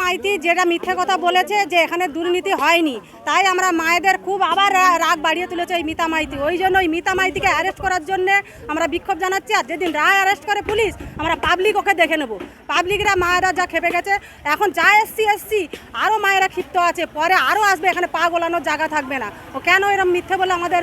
মাইতি যেটা মিথ্যে কথা বলেছে যে এখানে দুর্নীতি হয়নি। তাই আমরা মায়েদের খুব আবার রাগ বাড়িয়ে তুলেছে ওই মিতা মাইতি। ওই জন্য ওই মিতা মাইতিকে অ্যারেস্ট করার জন্য আমরা বিক্ষোভ জানাচ্ছি আর যেদিন রায় অ্যারেস্ট করে পুলিশ, আমরা পাবলিক ওকে দেখে নেব। পাবলিকরা মায়েরা যা খেপে গেছে, এখন যা এসছি এসছি আরও মায়েরা ক্ষিপ্ত আছে, পরে আরও আসবে, এখানে পা গোলানোর জায়গা থাকবে না। ও কেন এরকম মিথ্যে বলে আমাদের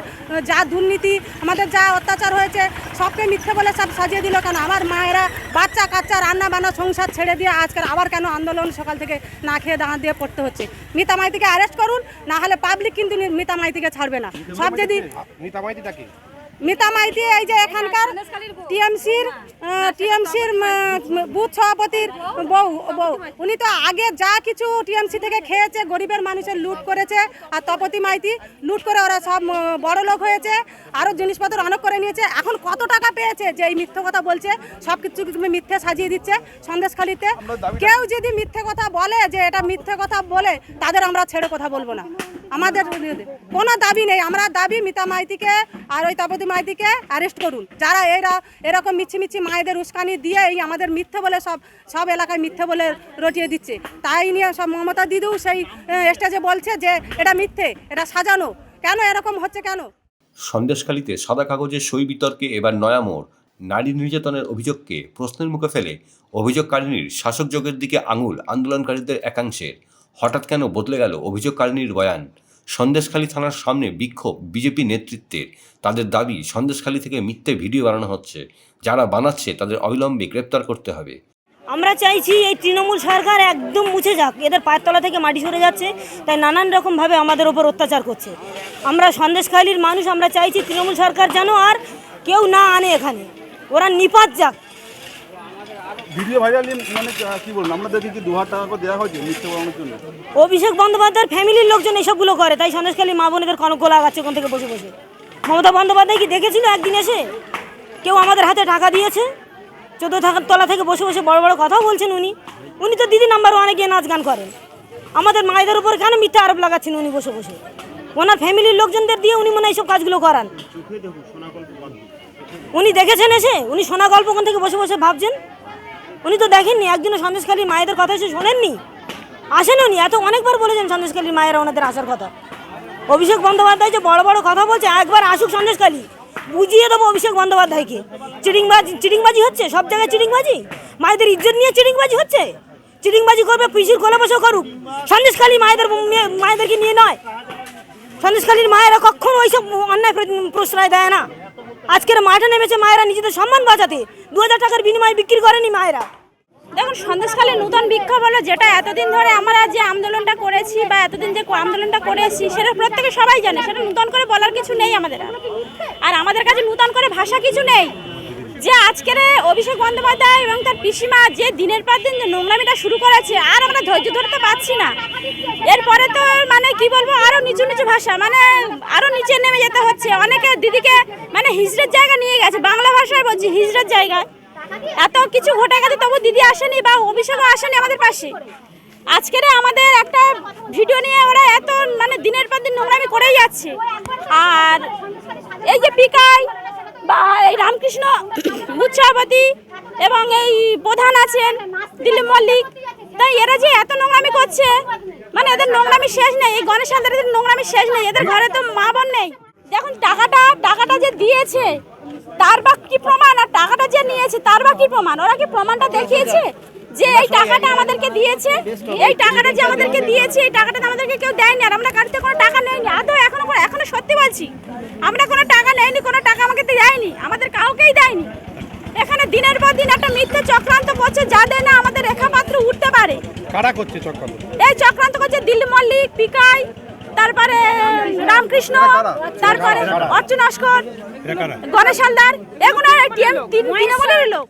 যা দুর্নীতি, আমাদের যা অত্যাচার হয়েছে, সবকে মিথ্যে বলে সব সাজিয়ে দিল কেন? আমার মায়েরা বাচ্চা কাচ্চা, রান্না বান্না, সংসার ছেড়ে দিয়ে আজকাল আবার কেন আন্দোলন সকাল থেকে না খেয়ে দাঁড়া দিয়ে পড়তে হচ্ছে? মিতা মাইতিকে অ্যারেস্ট করুন না হলে পাবলিক কিন্তু মিতা মাইতিকে ছাড়বে না। সব যদি মিতা মাইতিটা তাকে মিতা মাইতি এই যে এখানকার টিএমসির টিএমসির বুথ সভাপতির বউ বউ। উনি তো আগে যা কিছু টিএমসি থেকে খেয়েছে গরিবের মানুষের লুট করেছে আর তপতি মাইতি লুট করে ওরা সব বড় লোক হয়েছে আরও জিনিসপত্র অনেক করে নিয়েছে। এখন কত টাকা পেয়েছে যে এই মিথ্যে কথা বলছে? সব কিছু মিথ্যে সাজিয়ে দিচ্ছে সন্দেশখালিতে। কেউ যদি মিথ্যে কথা বলে যে এটা মিথ্যে কথা বলে তাদের আমরা ছেড়ে কথা বলব না। আমাদের কোনো দাবি নেই। আমরা দাবি মিতা মাইতিকে আর ওই তপতি মাইতিকে অ্যারেস্ট করুন। যারা এরা এরকম মিছি মিছি মায়েদের উস্কানি দিয়ে এই আমাদের মিথ্যে বলে সব সব এলাকায় মিথ্যে বলে রটিয়ে দিচ্ছে। তাই নিয়ে সব মমতা দিদিও সেই স্টেজে বলছে যে এটা মিথ্যে, এটা সাজানো। কেন এরকম হচ্ছে কেন? সন্দেশখালীতে সাদা কাগজের সই বিতর্কে এবার নয়া মোড়। নারী নির্যাতনের অভিযোগকে প্রশ্নের মুখে ফেলে অভিযোগকারিনীর শাসকযোগের দিকে আঙুল আন্দোলনকারীদের একাংশের। হঠাৎ কেন বদলে গেল অভিযোগকারিনীর বয়ান সন্দেশখালী থানার সামনে বিক্ষোভ বিজেপি নেতৃত্বের। তাদের দাবি, সন্দেশখালী থেকে মিথ্যে ভিডিও বানানো হচ্ছে। যারা বানাচ্ছে, তাদের অবিলম্বে গ্রেপ্তার করতে হবে। আমরা চাইছি এই তৃণমূল সরকার একদম মুছে যাক। এদের পায়ের তলা থেকে মাটি সরে যাচ্ছে, তাই নানান রকমভাবে আমাদের ওপর অত্যাচার করছে। আমরা সন্দেশখালীর মানুষ, আমরা চাইছি তৃণমূল সরকার যেন আর কেউ না আনে এখানে। ওরা নিপাত যাক। ভিডিও ভাইরাল মানে কি বলুন আপনাদেরকে কি দু হাজার টাকা করে দেওয়া হয়েছে মিথ্যে বলানোর জন্য? অভিষেক বন্দ্যোপাধ্যায়ের ফ্যামিলির লোকজন এসবগুলো করে তাই সন্দেশখালী মা বোনেদের কনক লাগাচ্ছে ওখান থেকে বসে বসে। মমতা বন্দ্যোপাধ্যায় কি দেখেছিল একদিন এসে? কেউ আমাদের হাতে টাকা দিয়েছে চোদ্দ তলা থেকে বসে বসে বড় বড় কথাও বলছেন উনি। উনি তো দিদি নাম্বার ওয়ানে গিয়ে নাচ গান করেন। আমাদের মায়েদের উপর কেন মিথ্যা আরোপ লাগাচ্ছেন উনি বসে বসে? ওনার ফ্যামিলির লোকজনদের দিয়ে উনি মনে হয় এইসব কাজগুলো করান। উনি দেখেছেন এসে? উনি সোনা গল্প কোন থেকে বসে বসে ভাবছেন? উনি তো দেখেননি একদিনও সন্দেশখালীর মায়েদের কথা এসে শোনেননি? আসেন উনি এত অনেকবার বলেছেন সন্দেশখালীর মায়েরা ওনাদের আসার কথা। অভিষেক বন্দ্যোপাধ্যায় যে বড় বড় কথা বলছে, একবার আসুক সন্দেশখালী। বুঝিয়ে দেবো অভিষেক বন্দ্যোপাধ্যায়কে। চিটিংবাজি চিটিংবাজি হচ্ছে? সব জায়গায় চিটিংবাজি? মায়েদের ইজ্জত নিয়ে চিটিংবাজি হচ্ছে? চিটিংবাজি করবে, পিসির কোলে বসে করুক। সন্দেশখালী মায়েদের মায়েদেরকে নিয়ে নয়। সন্দেশখালীর মায়েরা কখনো ওইসব অন্যায় প্র- প্রশ্রয় দেয় না। আজকের মাঠে নেমেছে মায়েরা নিজেদের সম্মান বাঁচাতে। দু হাজার টাকার বিনিময়ে বিক্রি করেনি মায়েরা। দেখুন সন্দেশকালে নূতন বিক্ষোভ হলো, যেটা এতদিন ধরে আমরা যে আন্দোলনটা করেছি বা এতদিন যে আন্দোলনটা করে করেছি, সেটা প্রত্যেকে সবাই জানে, সেটা নূতন করে বলার কিছু নেই আমাদের। আর আমাদের কাছে নূতন করে ভাষা কিছু নেই। যে আজকের অভিষেক বন্দ্যোপাধ্যায় এবং তার পিসিমা যে দিনের পর দিন নোংরামিটা শুরু করেছে, আর আমরা ধৈর্য ধরতে পারছি না। এরপরে তো মানে কি বলব, আরও নিচু নিচু ভাষা মানে আরও নিচে নেমে যেতে হচ্ছে। অনেকে দিদিকে মানে হিজড়ের জায়গা নিয়ে গেছে, বাংলা ভাষায় বলছি হিজড়ের জায়গায়। এত কিছু ঘটে গেছে, তবু দিদি আসেনি বা অভিষেকও আসেনি আমাদের পাশে। আজকের আমাদের একটা ভিডিও নিয়ে ওরা এত মানে দিনের পর দিন নোংরামি করেই যাচ্ছে। আর এই যে পিকাই বা এই রামকৃষ্ণ বুচ্ছাপতি এবং এই প্রধান আছেন দিলীপ মল্লিক। তাই এরা যে এত নোংরামি করছে মানে এদের নোংরামি শেষ নেই, এই গণেশ এদের নোংরামি শেষ নেই, এদের ঘরে তো মা বোন নেই। দেখুন টাকাটা টাকাটা যে দিয়েছে, তার বা কি প্রমাণ? আর টাকাটা যে নিয়েছে, তার বা কি প্রমাণ? ওরা কি প্রমাণটা দেখিয়েছে? যে এই টাকাটা আমাদেরকে দিয়েছে এই টাকাটা যে আমাদেরকে দিয়েছে এই টাকাটা আমাদেরকে কেউ দেয়নি আর আমরা কারোর কোনো টাকা নেইনি। আদৌ এখনও এখনও সত্যি বলছি আমরা কোনো টাকা নেইনি কোনো টাকা আমাকে দেয়নি আমাদের কাউকেই দেয়নি। এখানে দিনের পর দিন একটা মিথ্যে চক্রান্ত করছে যাদের না আমাদের রেখাপাত্র উঠতে পারে। কারা করছে চক্রান্ত? এই চক্রান্ত করছে দিল্লি মল্লিক পিকাই তারপরে রামকৃষ্ণ তারপরে অর্চুন নস্কর গণেশ হালদার এগুলো তৃণমূলের লোক।